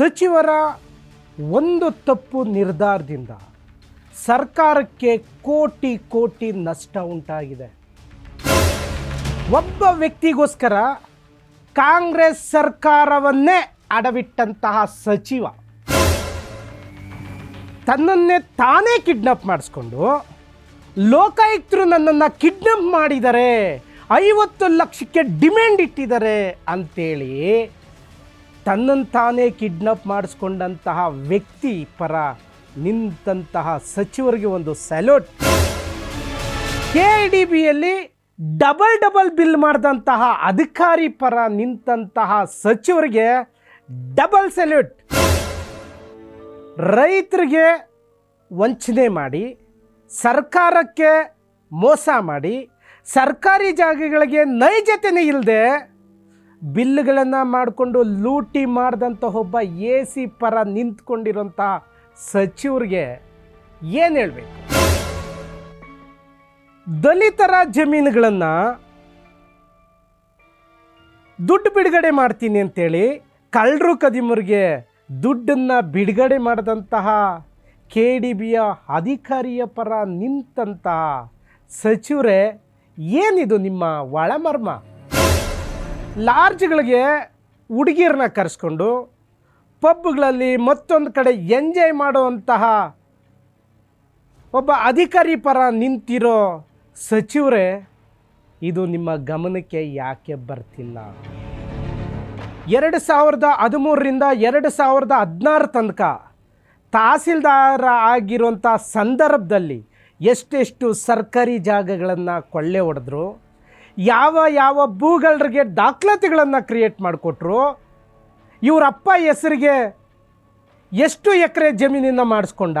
ಸಚಿವರ ಒಂದು ತಪ್ಪು ನಿರ್ಧಾರದಿಂದ ಸರ್ಕಾರಕ್ಕೆ ಕೋಟಿ ಕೋಟಿ ನಷ್ಟ ಉಂಟಾಗಿದೆ. ಒಬ್ಬ ವ್ಯಕ್ತಿಗೋಸ್ಕರ ಕಾಂಗ್ರೆಸ್ ಸರ್ಕಾರವನ್ನೇ ಅಡವಿಟ್ಟಂತಹ ಸಚಿವ ತನ್ನನ್ನೇ ತಾನೇ ಕಿಡ್ನಾಪ್ ಮಾಡಿಸ್ಕೊಂಡು ಲೋಕಾಯುಕ್ತರು ನನ್ನನ್ನು ಕಿಡ್ನಾಪ್ ಮಾಡಿದ್ದಾರೆ ಐವತ್ತು ಲಕ್ಷಕ್ಕೆ ಡಿಮ್ಯಾಂಡ್ ಇಟ್ಟಿದ್ದಾರೆ ಅಂತೇಳಿ ತನ್ನನ್ನು ತಾನೇ ಕಿಡ್ನಾಪ್ ಮಾಡಿಸ್ಕೊಂಡಂತಹ ವ್ಯಕ್ತಿ ಪರ ನಿಂತಹ ಸಚಿವರಿಗೆ ಒಂದು ಸೆಲ್ಯೂಟ್ ಕೆ ಡಿ ಬಿಯಲ್ಲಿ ಡಬಲ್ ಡಬಲ್ ಬಿಲ್ ಮಾಡಿದಂತಹ ಅಧಿಕಾರಿ ಪರ ನಿಂತಹ ಸಚಿವರಿಗೆ ಡಬಲ್ ಸೆಲ್ಯೂಟ್ ರೈತರಿಗೆ ವಂಚನೆ ಮಾಡಿ, ಸರ್ಕಾರಕ್ಕೆ ಮೋಸ ಮಾಡಿ, ಸರ್ಕಾರಿ ಜಾಗಗಳಿಗೆ ನೈಜತೆನೇ ಇಲ್ಲದೆ ಬಿಲ್ಗಳನ್ನು ಮಾಡಿಕೊಂಡು ಲೂಟಿ ಮಾಡಿದಂಥ ಒಬ್ಬ ಎ ಸಿ ಪರ ನಿಂತ್ಕೊಂಡಿರೋಂಥ ಸಚಿವರಿಗೆ ಏನು ಹೇಳಬೇಕು? ದಲಿತರ ಜಮೀನುಗಳನ್ನು ದುಡ್ಡು ಬಿಡುಗಡೆ ಮಾಡ್ತೀನಿ ಅಂತೇಳಿ ಕಳ್ಳರು ಕದಿಮರಿಗೆ ದುಡ್ಡನ್ನು ಬಿಡುಗಡೆ ಮಾಡಿದಂತಹ ಕೆ ಡಿ ಬಿಯ ಅಧಿಕಾರಿಯ ಪರ ನಿಂತಹ ಸಚಿವರೇ, ಏನಿದು ನಿಮ್ಮ ಒಳಮರ್ಮ? ಲಾಡ್ಜ್ಗಳಿಗೆ ಹುಡುಗಿಯರನ್ನ ಕರೆಸ್ಕೊಂಡು ಪಬ್ಗಳಲ್ಲಿ ಮತ್ತೊಂದು ಕಡೆ ಎಂಜಾಯ್ ಮಾಡುವಂತಹ ಒಬ್ಬ ಅಧಿಕಾರಿ ಪರ ನಿಂತಿರೋ ಸಚಿವರೇ, ಇದು ನಿಮ್ಮ ಗಮನಕ್ಕೆ ಯಾಕೆ ಬರ್ತಿಲ್ಲ? ಎರಡು ಸಾವಿರದ ಹದಿಮೂರರಿಂದ ಎರಡು ಸಾವಿರದ ಹದಿನಾರು ತನಕ ತಹಸೀಲ್ದಾರ ಆಗಿರುವಂಥ ಸಂದರ್ಭದಲ್ಲಿ ಎಷ್ಟೆಷ್ಟು ಸರ್ಕಾರಿ ಜಾಗಗಳನ್ನು ಕೊಳ್ಳೆ ಹೊಡೆದ್ರು? ಯಾವ ಯಾವ ಭೂಗಳರಿಗೆ ದಾಖಲಾತಿಗಳನ್ನು ಕ್ರಿಯೇಟ್ ಮಾಡಿಕೊಟ್ರು, ಇವರ ಅಪ್ಪ ಹೆಸರಿಗೆ ಎಷ್ಟು ಎಕರೆ ಜಮೀನನ್ನು ಮಾಡಿಸ್ಕೊಂಡ,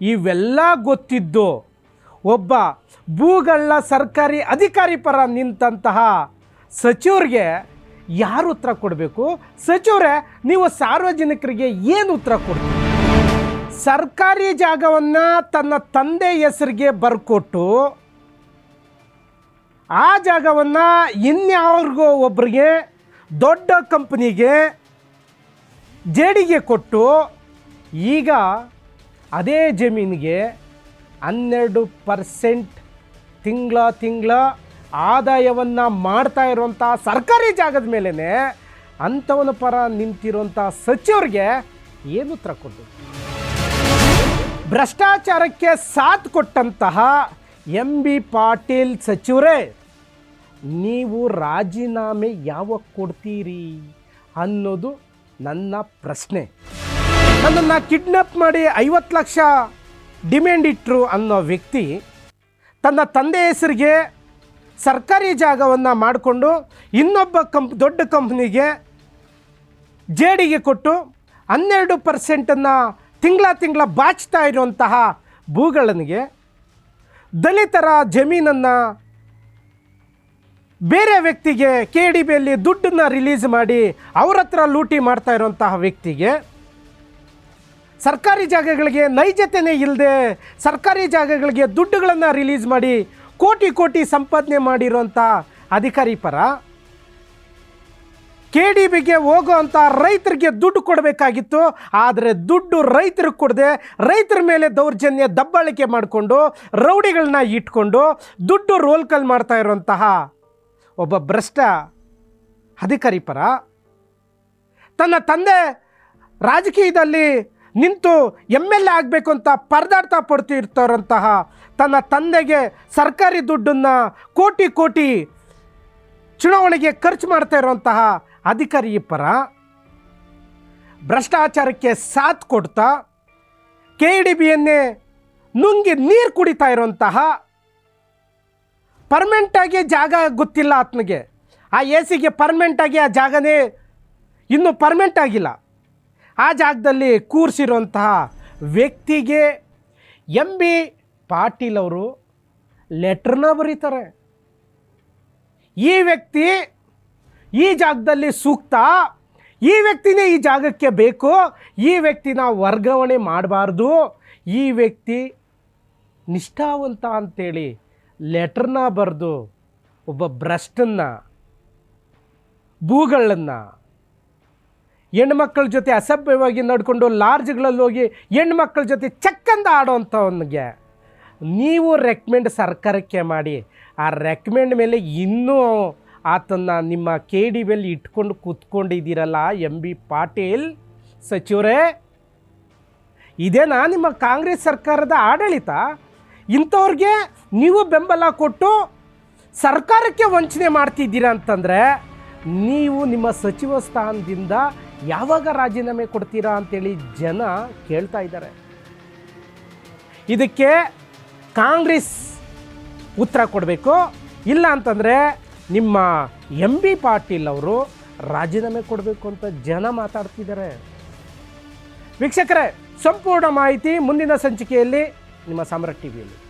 ಇವೆಲ್ಲ ಗೊತ್ತಿದ್ದು ಒಬ್ಬ ಭೂಗಳ ಸರ್ಕಾರಿ ಅಧಿಕಾರಿ ಪರ ನಿಂತಹ ಸಚಿವರಿಗೆ ಯಾರು ಉತ್ತರ ಕೊಡಬೇಕು? ಸಚಿವರೇ, ನೀವು ಸಾರ್ವಜನಿಕರಿಗೆ ಏನು ಉತ್ತರ ಕೊಡ್ತೀರಿ? ಸರ್ಕಾರಿ ಜಾಗವನ್ನು ತನ್ನ ತಂದೆ ಹೆಸರಿಗೆ ಬರ್ಕೊಟ್ಟು ಆ ಜಾಗವನ್ನು ಇನ್ಯಾವ್ರಿಗೋ ಒಬ್ಬರಿಗೆ ದೊಡ್ಡ ಕಂಪ್ನಿಗೆ ಜೇಡಿಗೆ ಕೊಟ್ಟು ಈಗ ಅದೇ ಜಮೀನಿಗೆ ಹನ್ನೆರಡು ಪರ್ಸೆಂಟ್ ತಿಂಗಳ ತಿಂಗಳ ಆದಾಯವನ್ನು ಮಾಡ್ತಾ ಇರುವಂಥ ಸರ್ಕಾರಿ ಜಾಗದ ಮೇಲೇ ಅಂಥವನ ಪರ ನಿಂತಿರುವಂಥ ಸಚಿವರಿಗೆ ಏನು ಉತ್ತರ ಕೊಡಬೇಕು? ಭ್ರಷ್ಟಾಚಾರಕ್ಕೆ ಸಾಥ್ ಕೊಟ್ಟಂತಹ ಎಂ ಬಿ ಪಾಟೀಲ್ ಸಚಿವರೇ ನೀವು ರಾಜೀನಾಮೆ ಯಾವಾಗ ಕೊಡ್ತೀರಿ ಅನ್ನೋದು ನನ್ನ ಪ್ರಶ್ನೆ. ನನ್ನನ್ನು ಕಿಡ್ನಾಪ್ ಮಾಡಿ ಐವತ್ತು ಲಕ್ಷ ಡಿಮ್ಯಾಂಡ್ ಇಟ್ಟರು ಅನ್ನೋ ವ್ಯಕ್ತಿ ತನ್ನ ತಂದೆ ಹೆಸರಿಗೆ ಸರ್ಕಾರಿ ಜಾಗವನ್ನು ಮಾಡಿಕೊಂಡು ಇನ್ನೊಬ್ಬ ಕಂಪ್, ದೊಡ್ಡ ಕಂಪ್ನಿಗೆ ಜೇಡಿಗೆ ಕೊಟ್ಟು ಹನ್ನೆರಡು ಪರ್ಸೆಂಟನ್ನು ತಿಂಗಳ ತಿಂಗಳ ಬಾಚ್ತಾ ಇರುವಂತಹ ಭೂಗಳನಿಗೆ ದಲಿತರ ಜಮೀನನ್ನು ಬೇರೆ ವ್ಯಕ್ತಿಗೆ ಕೆ ಡಿ ಬಿಯಲ್ಲಿ ದುಡ್ಡನ್ನು ರಿಲೀಸ್ ಮಾಡಿ ಅವ್ರ ಹತ್ರ ಲೂಟಿ ಮಾಡ್ತಾ ಇರುವಂತಹ ವ್ಯಕ್ತಿಗೆ ಸರ್ಕಾರಿ ಜಾಗಗಳಿಗೆ ನೈಜತೆನೇ ಇಲ್ಲದೆ ಸರ್ಕಾರಿ ಜಾಗಗಳಿಗೆ ದುಡ್ಡುಗಳನ್ನು ರಿಲೀಸ್ ಮಾಡಿ ಕೋಟಿ ಕೋಟಿ ಸಂಪಾದನೆ ಮಾಡಿರುವಂಥ ಅಧಿಕಾರಿ ಪರ ಕೆ ಡಿ ಬಿಗೆ ಹೋಗುವಂಥ ರೈತರಿಗೆ ದುಡ್ಡು ಕೊಡಬೇಕಾಗಿತ್ತು. ಆದರೆ ದುಡ್ಡು ರೈತರಿಗೆ ಕೊಡದೆ ರೈತರ ಮೇಲೆ ದೌರ್ಜನ್ಯ ದಬ್ಬಾಳಿಕೆ ಮಾಡಿಕೊಂಡು ರೌಡಿಗಳನ್ನ ಇಟ್ಕೊಂಡು ದುಡ್ಡು ರೋಲ್ ಕಲ್ ಮಾಡ್ತಾ ಇರುವಂತಹ ಒಬ್ಬ ಭ್ರಷ್ಟ ಅಧಿಕಾರಿ ಪರ ತನ್ನ ತಂದೆ ರಾಜಕೀಯದಲ್ಲಿ ನಿಂತು ಎಂ ಎಲ್ ಎ ಆಗಬೇಕು ಅಂತ ಪರದಾಡ್ತಾ ಪಡ್ತಿರ್ತಾರಂತಹ ತನ್ನ ತಂದೆಗೆ ಸರ್ಕಾರಿ ದುಡ್ಡನ್ನು ಕೋಟಿ ಕೋಟಿ ಚುನಾವಣೆಗೆ ಖರ್ಚು ಮಾಡ್ತಾ ಇರುವಂತಹ ಅಧಿಕಾರಿ ಪರ ಭ್ರಷ್ಟಾಚಾರಕ್ಕೆ ಸಾಥ್ ಕೊಡ್ತಾ ಕೆ ಡಿ ಬಿಯನ್ನೇ ನುಂಗಿ ನೀರು ಕುಡಿತಾ ಇರುವಂತಹ ಪರ್ಮನೆಂಟಾಗಿ ಜಾಗ ಗೊತ್ತಿಲ್ಲ ಆತನಿಗೆ ಆ ಎ ಸಿಗೆ ಪರ್ಮನೆಂಟಾಗಿ ಆ ಜಾಗನೇ ಇನ್ನೂ ಪರ್ಮನೆಂಟ್ ಆಗಿಲ್ಲ. ಆ ಜಾಗದಲ್ಲಿ ಕೂರಿಸಿರುವಂತಹ ವ್ಯಕ್ತಿಗೆ ಎಂ ಬಿ ಪಾಟೀಲ್ ಅವರು ಲೆಟ್ರನ್ನ ಬರೀತಾರೆ. ಈ ವ್ಯಕ್ತಿ ಈ ಜಾಗದಲ್ಲಿ ಸೂಕ್ತ, ಈ ವ್ಯಕ್ತಿನೇ ಈ ಜಾಗಕ್ಕೆ ಬೇಕು, ಈ ವ್ಯಕ್ತಿನ ವರ್ಗಾವಣೆ ಮಾಡಬಾರ್ದು, ಈ ವ್ಯಕ್ತಿ ನಿಷ್ಠಾವಂತ ಅಂತೇಳಿ ಲೆಟ್ರನ್ನ ಬರೆದು ಒಬ್ಬ ಭ್ರಷ್ಟನ್ನ ಭೂಗಳನ್ನು ಹೆಣ್ಮಕ್ಳ ಜೊತೆ ಅಸಭ್ಯವಾಗಿ ನಡ್ಕೊಂಡು ಲಾರ್ಜ್ಗಳಲ್ಲಿ ಹೋಗಿ ಹೆಣ್ಮಕ್ಳ ಜೊತೆ ಚಕ್ಕಂದ ಆಡೋವಂಥವನಿಗೆ ನೀವು ರೆಕಮೆಂಡ್ ಸರ್ಕಾರಕ್ಕೆ ಮಾಡಿ, ಆ ರೆಕಮೆಂಡ್ ಮೇಲೆ ಇನ್ನೂ ಆತನ್ನು ನಿಮ್ಮ ಕೆ ಡಿ ಬಿಯಲ್ಲಿ ಇಟ್ಕೊಂಡು ಕೂತ್ಕೊಂಡಿದ್ದೀರಲ್ಲ ಎಂ ಬಿ ಪಾಟೀಲ್ ಸಚಿವರೇ. ಇದೇನಾ ನಿಮ್ಮ ಕಾಂಗ್ರೆಸ್ ಸರ್ಕಾರದ ಆಡಳಿತ? ಇಂಥವ್ರಿಗೆ ನೀವು ಬೆಂಬಲ ಕೊಟ್ಟು ಸರ್ಕಾರಕ್ಕೆ ವಂಚನೆ ಮಾಡ್ತಿದ್ದೀರಾ ಅಂತಂದರೆ ನೀವು ನಿಮ್ಮ ಸಚಿವ ಸ್ಥಾನದಿಂದ ಯಾವಾಗ ರಾಜೀನಾಮೆ ಕೊಡ್ತೀರಾ ಅಂತೇಳಿ ಜನ ಕೇಳ್ತಾ ಇದ್ದಾರೆ. ಇದಕ್ಕೆ ಕಾಂಗ್ರೆಸ್ ಉತ್ತರ ಕೊಡಬೇಕು. ಇಲ್ಲ ಅಂತಂದರೆ ನಿಮ್ಮ ಎಂ ಬಿ ಪಾಟೀಲ್ ಅವರು ರಾಜೀನಾಮೆ ಕೊಡಬೇಕು ಅಂತ ಜನ ಮಾತಾಡ್ತಿದ್ದಾರೆ. ವೀಕ್ಷಕರೇ, ಸಂಪೂರ್ಣ ಮಾಹಿತಿ ಮುಂದಿನ ಸಂಚಿಕೆಯಲ್ಲಿ ನಿಮ್ಮ ಸಾಮ್ರಾಟ್ ಟಿವಿಯಲ್ಲಿ.